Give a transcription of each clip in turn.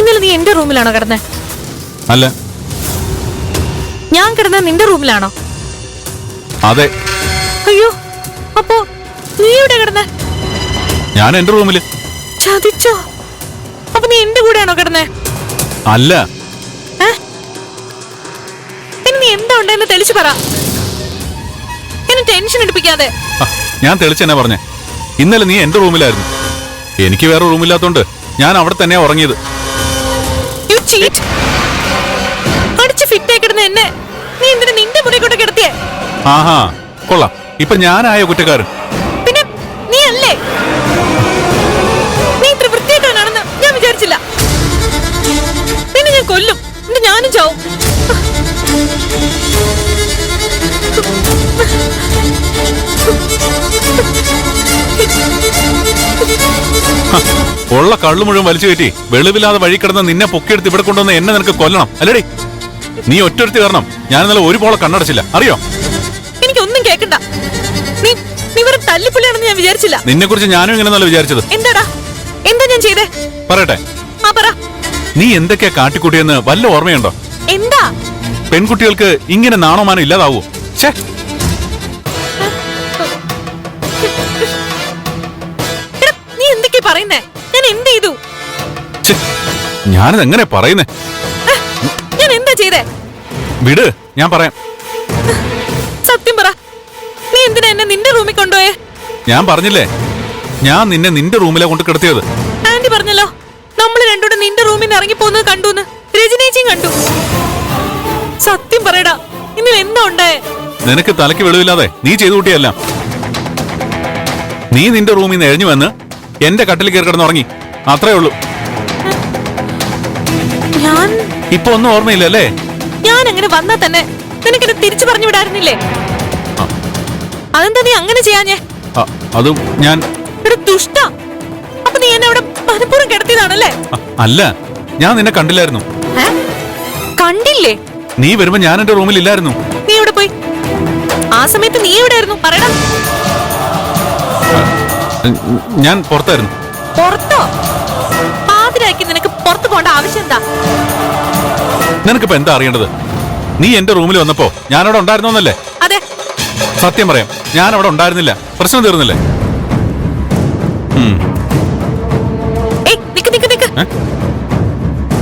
ഇന്നലെ നീ എന്റെ റൂമിലാണോ കിടന്നേ? അല്ല. ഞാൻ കിടന്ന നിന്റെ റൂമിലാണോ? അതെ. അയ്യോ അപ്പോ നീ എവിടെ കിടന്നേ? ഞാൻ എന്റെ റൂമിൽ. ചതിച്ചോ. അപ്പൊ നീ എന്റെ കൂടെയാണോ കിടന്നേ? അല്ല? പിന്നെ നീ എന്താ ഉണ്ടെന്ന് തെളിച്ചു പറ. എന്നെ ടെൻഷൻ എടുപ്പിക്കാതെ. ഞാൻ തെളിച്ചെന്നെ പറഞ്ഞേ? ഇന്നലെ നീ എന്റെ റൂമിലായിരുന്നു. എനിക്ക് വേറെ റൂമില്ലാത്തോണ്ട് ഞാൻ അവിടെ തന്നെയാ ഉറങ്ങിയത്. ചീറ്റ്. അടിച്ച് ഫിറ്റ് കിടന്ന എന്നെ. നീ എന്തിനാ നിന്റെ മുറി കൊണ്ട് കിടത്തിയേ? ആഹാ കൊള്ളാം. ഇപ്പൊ ഞാനായ കുറ്റക്കാരൻ? പിന്നെ നീ അല്ലേ? നീ ഇത്ര വൃത്തിയായിട്ടാണെന്ന് ഞാൻ വിചാരിച്ചില്ല. പിന്നെ ഞാൻ കൊല്ലും. എന്നിട്ട് ഞാനും ചാവും. ഹ, ഉള്ള കള്ളു മുഴുവൻ വലിച്ചു കയറ്റി. വെളിവില്ലാതെ വഴി കിടന്ന് നിന്നെ പൊക്കിയെടുത്ത് ഇവിടെ കൊണ്ടുവന്ന് എന്നെ നിനക്ക് കൊല്ലണം. അല്ലേടി? നീ ഒറ്റൊരുത്തി കാരണം ഞാൻ ഇന്നലെ ഒരു പോളെ കണ്ണടച്ചില്ല. അറിയോ? എനിക്കൊന്നും കേക്കണ്ട. നീ നീ വെറും തല്ലിപ്പുള്ളിയാണെന്ന് ഞാൻ വിചാരിച്ചില്ല. നിന്നെ കുറിച്ച് ഞാനും ഇങ്ങനെ നല്ല വിചാരിച്ചത്. എന്താടാ? എന്താ ഞാൻ ചെയ്തേ? പറയട്ടെ. ആ പറ. നീ എന്തൊക്കെയാ കാട്ടിക്കൂട്ടിയെന്ന് വല്ല ഓർമ്മയുണ്ടോ? എന്താ? പെൺകുട്ടികൾക്ക് ഇങ്ങനെ നാണോമാനം ഇല്ലാതാവൂ? ഛേ പറയുന്നേ? ഞാൻ എന്ത് ചെയ്തു? ഞാനത് എങ്ങനെ പറയുന്നേ? ഞാൻ എന്താ ചെയ്തേ? വിട് ഞാൻ പറയാം. സത്യം പറ. നീ എന്തിനാ എന്നെ നിന്റെ റൂമിൽ കൊണ്ടുപോയേ? ഞാൻ പറഞ്ഞില്ലേ? ഞാൻ നിന്നെ നിന്റെ റൂമിലെ കൊണ്ട് കിടത്തിയത്. ആന്റി പറഞ്ഞല്ലോ നമ്മൾ രണ്ടൂടെ നിന്റെ റൂമിൽ നിന്ന് ഇറങ്ങി പോകുന്നത് കണ്ടു രജനീച്ചും കണ്ടു. സത്യം പറയടാ ഇന്നലെ എന്താ ഉണ്ടായേ? നിനക്ക് തലയ്ക്ക് വെളിവില്ലാതെ നീ ചെയ്തു കൂട്ടിയല്ല നീ നിന്റെ റൂമിൽ നിന്ന് എഴിഞ്ഞു വന്ന് എന്റെ കട്ടിൽ കയറി കിടന്നുറങ്ങി അത്രേ ഉള്ളൂ. ഞാൻ? ഇപ്പൊ ഒന്നും ഓർമ്മയില്ല അല്ലേ? ഞാൻ അങ്ങനെ വന്നാ തന്നെ നിനക്ക് തിരിച്ചു പറഞ്ഞു വിടായിരുന്നില്ലേ അതെന്താ നീ അങ്ങനെ ചെയ്യാഞ്ഞേ? അതും ഞാൻ ഇവിടെ ദുഷ്ട. അപ്പൊ നീ എന്നെ അവിടെ മനഃപൂർവം കിടത്തിയതാണല്ലേ? അല്ല ഞാൻ നിന്നെ കണ്ടില്ലായിരുന്നു. ഏ? കണ്ടില്ലേ? നീ വരുമ്പോ ഞാൻ എന്റെ റൂമിൽ ഇല്ലായിരുന്നു. നീ എവിടെ പോയി? ആ സമയത്ത് നീ എവിടെയായിരുന്നു? പറയടാ. ഉം, ഞാൻ പുറത്തായിരുന്നു. പുറത്തോ? പാതിരാക്കി നിനക്ക് പുറത്തു പോണ്ട ആവശ്യം എന്താ? നിനക്കിപ്പോ എന്താ അറിയേണ്ടത്? നീ എന്റെ റൂമിൽ വന്നപ്പോ ഞാൻ അവിടെ ഉണ്ടായിരുന്നോന്നല്ലേ? അതെ. സത്യം പറയാം ഞാൻ അവിടെ ഉണ്ടായിരുന്നില്ല. പ്രശ്നം തീർന്നില്ലേ?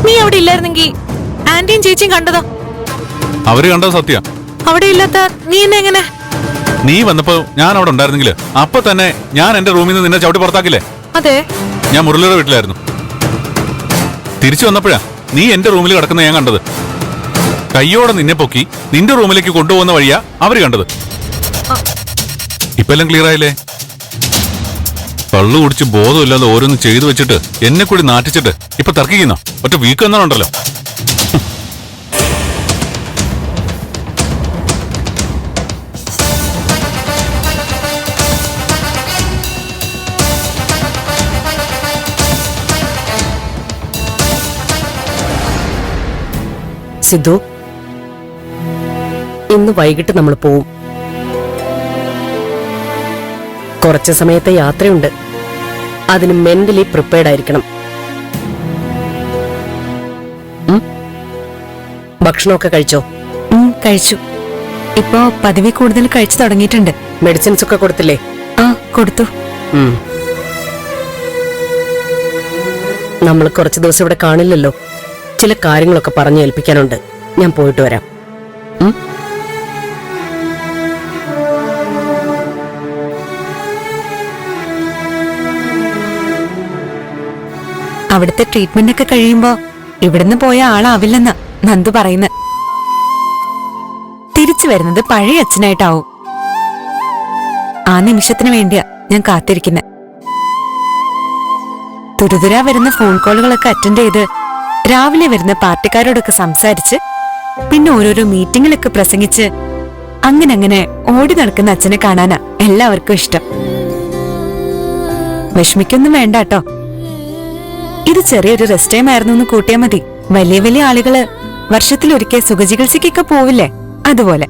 നീ അവിടെ ഇല്ലായിരുന്നെങ്കിൽ ആന്റിയും ചേച്ചിയും കണ്ടതോ. അവർ കണ്ടോ സത്യം. അവിടെ ഇല്ലാത്ത നീ എന്നെ എങ്ങനെ നീ വന്നപ്പോ ഞാൻ അവിടെ ഉണ്ടായിരുന്നെങ്കിൽ അപ്പൊ തന്നെ ഞാൻ എന്റെ റൂമിൽ നിന്ന് നിന്നെ ചവിട്ടി പുറത്താക്കില്ലേ? അതെ. ഞാൻ മുരളിയുടെ വീട്ടിലായിരുന്നു. തിരിച്ചു വന്നപ്പോഴാ നീ എന്റെ റൂമിൽ കിടക്കുന്ന ഞാൻ കണ്ടത്. കയ്യോടെ നിന്നെ പൊക്കി നിന്റെ റൂമിലേക്ക് കൊണ്ടുപോകുന്ന വഴിയാ അവർ കണ്ടത്. ഇപ്പെല്ലാം ക്ലിയർ ആയില്ലേ? കള്ളു കുടിച്ച് ബോധമില്ലാതെ ഓരോന്ന് ചെയ്തു വെച്ചിട്ട് എന്നെ കൂടി നാട്ടിച്ചിട്ട് ഇപ്പൊ തർക്കിക്കുന്ന? ഒറ്റ വീക്ക് എന്നാണുണ്ടല്ലോ സിദ്ധു ഇന്ന് വൈകിട്ട് നമ്മൾ പോവും. കുറച്ച് സമയത്തെ യാത്രയുണ്ട്. അതിന് മെന്റലി പ്രിപ്പയർഡ് ആയിരിക്കണം? ഭക്ഷണമൊക്കെ കഴിച്ചോ? കഴിച്ചു. ഇപ്പോ പതിവി കൂടുതൽ കഴിച്ചു തുടങ്ങിയിട്ടുണ്ട്. മെഡിസിൻസ് ഒക്കെ കൊടുത്തില്ലേ? ആ കൊടുത്തു. നമ്മൾ കുറച്ച് ദിവസം ഇവിടെ കാണില്ലല്ലോ. ചില കാര്യങ്ങളൊക്കെ പറഞ്ഞു ഏൽപ്പിക്കാനുണ്ട്. ഞാൻ പോയിട്ട് വരാം? അവിടുത്തെ ട്രീറ്റ്മെന്റ് ഒക്കെ കഴിയുമ്പോ ഇവിടുന്ന് പോയ ആളാവില്ലെന്ന നന്ദു പറയുന്നു. തിരിച്ചു വരുന്നത് പഴയ അച്ഛനായിട്ടാവും. ആ നിമിഷത്തിന് വേണ്ടിയാ ഞാൻ കാത്തിരിക്കുന്നത് തുരുതുരാ വരുന്ന ഫോൺ കോളുകളൊക്കെ അറ്റൻഡ് ചെയ്ത് രാവിലെ വരുന്ന പാർട്ടിക്കാരോടൊക്കെ സംസാരിച്ച് പിന്നെ ഓരോരോ മീറ്റിങ്ങിലൊക്കെ പ്രസംഗിച്ച് അങ്ങനെ അങ്ങനെ ഓടി നടക്കുന്ന അച്ഛനെ കാണാനാ എല്ലാവർക്കും ഇഷ്ടം. വിഷമിക്കൊന്നും വേണ്ട കേട്ടോ ഇത് ചെറിയൊരു റെസ്റ്റ് ടൈം ആയിരുന്നു എന്ന് കൂട്ടിയാ മതി. വലിയ വലിയ ആളുകൾ വർഷത്തിലൊരിക്കൽ സുഖചികിത്സയ്ക്കൊക്കെ പോവില്ലേ? അതുപോലെ.